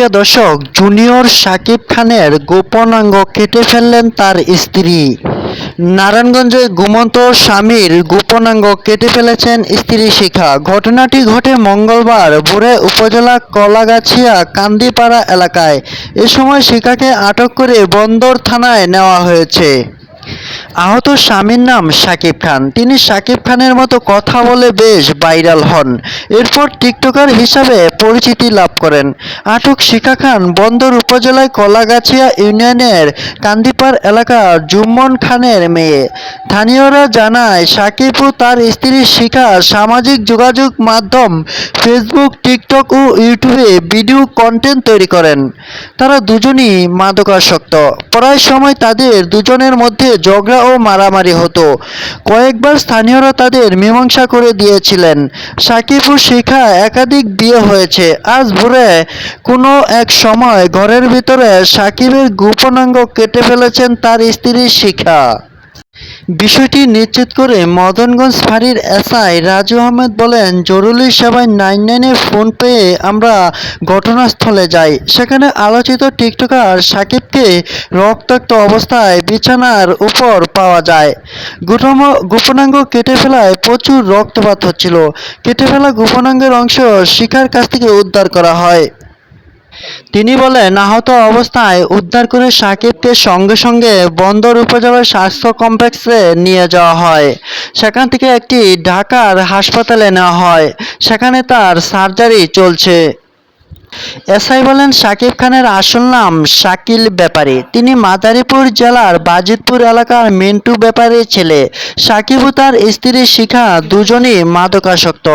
সুপ্রিয় দর্শক, জুনিয়র শাকিব খানের গোপনাঙ্গ কেটে ফেললেন তার স্ত্রী। নারায়ণগঞ্জে ঘুমন্ত স্বামীর গোপনাঙ্গ কেটে ফেলেছেন স্ত্রী শিখা। ঘটনাটি ঘটে মঙ্গলবার ভোরে উপজেলা কলাগাছিয়া, কান্দিপাড়া এলাকায়। এ সময় শিখাকে আটক করে বন্দর থানায় নেওয়া হয়েছে। আহত স্বামীর নাম শাকিব খান। তিনি শাকিব খানের মতো কথা বলে বেশ ভাইরাল হন। এরপর টিকটকার হিসাবে পরিচিতি লাভ করেন। আটক শিখা খান বন্দর উপজেলায় কলাগাছিয়া ইউনিয়নের কান্দিপাড় এলাকার জুম্মন খানের মেয়ে। স্থানীয়রা জানায়, সাকিব ও তার স্ত্রী শিখা সামাজিক যোগাযোগ মাধ্যম ফেসবুক, টিকটক ও ইউটিউবে ভিডিও কন্টেন্ট তৈরি করেন। তারা দুজনই মাদকাসক্ত। প্রায় সময় তাদের দুজনের মধ্যে ঝগড়া ও মারামারি হতো। কয়েকবার স্থানীয়রা তাদের মীমাংসা করে দিয়েছিলেন। সাকিব ও শিখা একাধিক বিয়ে হয়েছে। আজ ভোরে কোনো এক সময় ঘরের ভিতরে সাকিবের গোপনাঙ্গ কেটে ফেলেছেন তার স্ত্রী শিখা। বিষয়টি নিশ্চিত করে মদনগঞ্জ ফাঁড়ির এসআই রাজু আহমেদ বলেন, জরুরি সেবায় নাইন নাইনে ফোন পেয়ে আমরা ঘটনাস্থলে যাই। সেখানে আলোচিত টিকটকার সাকিবকে রক্তাক্ত অবস্থায় বিছানার উপর পাওয়া যায়। গোটম- গোপনাঙ্গ কেটে ফেলায় প্রচুর রক্তপাত হচ্ছিল। কেটে ফেলা গোপনাঙ্গের অংশ শিখার কাছ থেকে উদ্ধার করা হয়। তিনি বলেন, আহত অবস্থায় উদ্ধার করে সাকিবকে সঙ্গে সঙ্গে বন্দর উপজেলার স্বাস্থ্য কমপ্লেক্সে নিয়ে যাওয়া হয়। সেখান থেকে একটি ঢাকার হাসপাতালে নেওয়া হয়। সেখানে তার সার্জারি চলছে। এসআই বলেন শাকিব খানের আসল নাম শাকিল ব্যাপারী। তিনি মাদারীপুর জেলার বাজিতপুর এলাকার মিন্টু ব্যাপারীর ছেলে। সাকিব ও তার স্ত্রী শিখা দুজনই মাদকাসক্ত।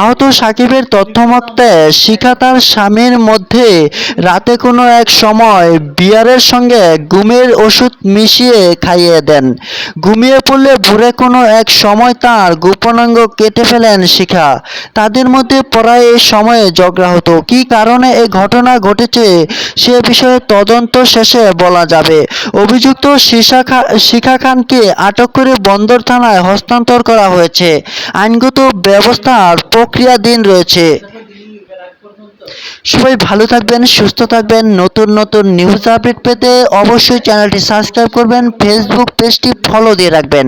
আহত সাকিবের তথ্যমতে শিখা তার স্বামীর মধ্যে রাতে কোনো এক সময় বিয়ারের সঙ্গে ঘুমের ওষুধ মিশিয়ে খাইয়ে দেন। ঘুমিয়ে পড়লে ভোরে কোনো এক সময় তার গোপনাঙ্গ কেটে ফেলেন শিখা। তাদের মধ্যে প্রায় এই সময়ে ঝগড়া হতো। কী কারণে এই ঘটনা ঘটেছে, সে বিষয়ে তদন্ত শেষে বলা যাবে। অভিযুক্ত শিখা খানকে আটক করে বন্দর থানায় হস্তান্তর করা হয়েছে। আইনগত ব্যবস্থার প্রক্রিয়াধীন রয়েছে। সবাই ভালো থাকবেন, সুস্থ থাকবেন। নতুন নতুন নিউজ আপডেট পেতে অবশ্যই চ্যানেলটি সাবস্ক্রাইব করবেন ফেসবুক পেজটি ফলো দিয়ে রাখবেন।